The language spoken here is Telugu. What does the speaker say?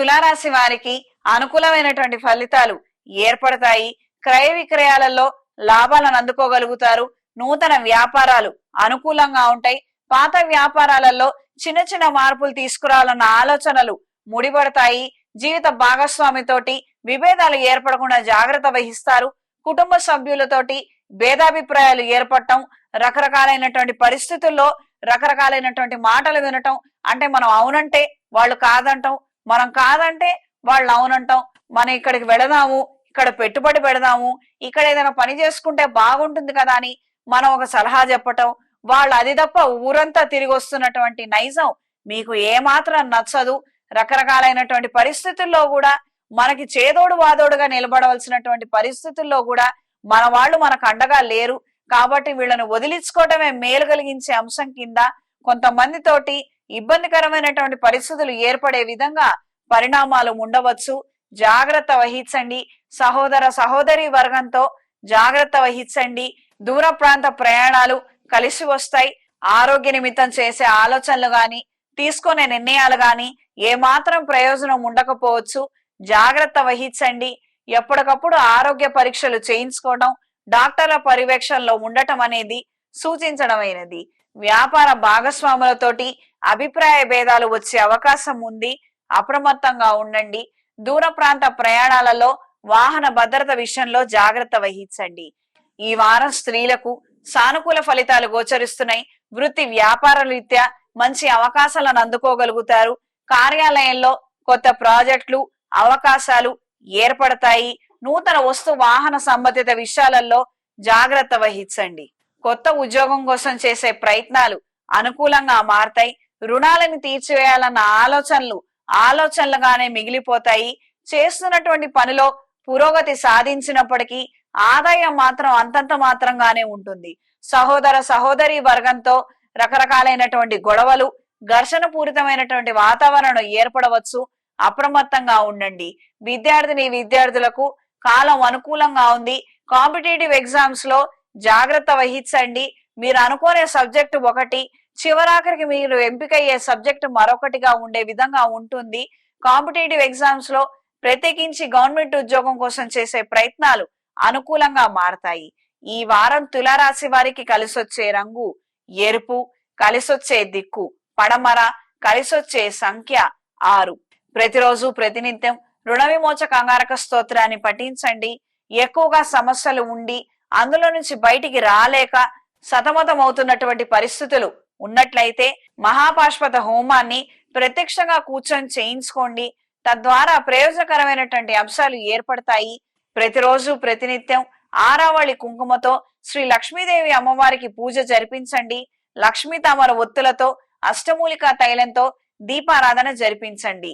తులారాశి వారికి అనుకూలమైనటువంటి ఫలితాలు ఏర్పడతాయి. క్రయ విక్రయాలలో లాభాలను అందుకోగలుగుతారు. నూతన వ్యాపారాలు అనుకూలంగా ఉంటాయి. పాత వ్యాపారాలలో చిన్న చిన్న మార్పులు తీసుకురావాలన్న ఆలోచనలు ముడిపడతాయి. జీవిత భాగస్వామితోటి విభేదాలు ఏర్పడకుండా జాగ్రత్త వహిస్తారు. కుటుంబ సభ్యులతోటి భేదాభిప్రాయాలు ఏర్పడటం రకరకాలైనటువంటి పరిస్థితుల్లో రకరకాలైనటువంటి మాటలు వినటం అంటే మనం అవునంటే వాళ్ళు కాదంటాం. మనం కాదంటే వాళ్ళు అవునంటాం. మనం ఇక్కడికి వెళదాము ఇక్కడ పెట్టుబడి పెడదాము ఇక్కడ ఏదైనా పని చేసుకుంటే బాగుంటుంది కదా అని మనం ఒక సలహా చెప్పటం. వాళ్ళు అది తప్ప ఊరంతా తిరిగి వస్తున్నటువంటి నైజం మీకు ఏమాత్రం నచ్చదు. రకరకాలైనటువంటి పరిస్థితుల్లో కూడా మనకి చేదోడు వాదోడుగా నిలబడవలసినటువంటి పరిస్థితుల్లో కూడా మన వాళ్ళు మనకు అండగా లేరు. కాబట్టి వీళ్ళని వదిలించుకోవటమే మేలు కలిగించే అంశం కింద కొంతమందితోటి ఇబ్బందికరమైనటువంటి పరిస్థితులు ఏర్పడే విధంగా పరిణామాలు ఉండవచ్చు. జాగ్రత్త వహించండి. సహోదర సహోదరి వర్గంతో జాగ్రత్త వహించండి. దూర ప్రాంత ప్రయాణాలు కలిసి వస్తాయి. ఆరోగ్య నిమిత్తం చేసే ఆలోచనలు గాని తీసుకునే నిర్ణయాలు గాని ఏమాత్రం ప్రయోజనం ఉండకపోవచ్చు. జాగ్రత్త వహించండి. ఎప్పటికప్పుడు ఆరోగ్య పరీక్షలు చేయించుకోవడం డాక్టర్ల పర్యవేక్షణలో ఉండటం అనేది సూచించడమైనది. వ్యాపార భాగస్వాములతోటి అభిప్రాయ భేదాలు వచ్చే అవకాశం ఉంది. అప్రమత్తంగా ఉండండి. దూర ప్రాంత ప్రయాణాలలో వాహన భద్రత విషయంలో జాగ్రత్త వహించండి. ఈ వారం స్త్రీలకు సానుకూల ఫలితాలు గోచరిస్తున్నాయి. వృత్తి వ్యాపార రీత్యా మంచి అవకాశాలను అందుకోగలుగుతారు. కార్యాలయంలో కొత్త ప్రాజెక్టులు అవకాశాలు ఏర్పడతాయి. నూతన వస్తు వాహన సంబంధిత విషయాలలో జాగ్రత్త వహించండి. కొత్త ఉద్యోగం కోసం చేసే ప్రయత్నాలు అనుకూలంగా మారతాయి. రుణాలను తీర్చివేయాలన్న ఆలోచనలు ఆలోచనలుగానే మిగిలిపోతాయి. చేస్తున్నటువంటి పనిలో పురోగతి సాధించినప్పటికీ ఆదాయం మాత్రం అంతంత మాత్రంగానే ఉంటుంది. సహోదర సహోదరి వర్గంతో రకరకాలైనటువంటి గొడవలు ఘర్షణ పూరితమైనటువంటి వాతావరణం ఏర్పడవచ్చు. అప్రమత్తంగా ఉండండి. విద్యార్థిని విద్యార్థులకు కాలం అనుకూలంగా ఉంది. కాంపిటేటివ్ ఎగ్జామ్స్లో జాగ్రత్త వహించండి. మీరు అనుకునే సబ్జెక్టు ఒకటి చివరాఖరికి మీరు ఎంపికయ్యే సబ్జెక్టు మరొకటిగా ఉండే విధంగా ఉంటుంది. కాంపిటేటివ్ ఎగ్జామ్స్లో ప్రత్యేకించి గవర్నమెంట్ ఉద్యోగం కోసం చేసే ప్రయత్నాలు అనుకూలంగా మారతాయి. ఈ వారం తులారాశి వారికి కలిసొచ్చే రంగు ఎరుపు కలిసొచ్చే దిక్కు పడమర కలిసొచ్చే సంఖ్య ఆరు. ప్రతిరోజు ప్రతినిత్యం రుణ విమోచ అంగారక స్తోత్రాన్ని పఠించండి. ఎక్కువగా సమస్యలు ఉండి అందులో నుంచి బయటికి రాలేక సతమతమవుతున్నటువంటి పరిస్థితులు ఉన్నట్లయితే మహాపాష్పత హోమాన్ని ప్రత్యక్షంగా కూర్చొని చేయించుకోండి. తద్వారా ప్రయోజనకరమైనటువంటి అంశాలు ఏర్పడతాయి. ప్రతిరోజు ప్రతినిత్యం ఆరావళి కుంకుమతో శ్రీ లక్ష్మీదేవి అమ్మవారికి పూజ జరిపించండి. లక్ష్మీ తామర ఒత్తులతో అష్టమూలికా తైలంతో దీపారాధన జరిపించండి.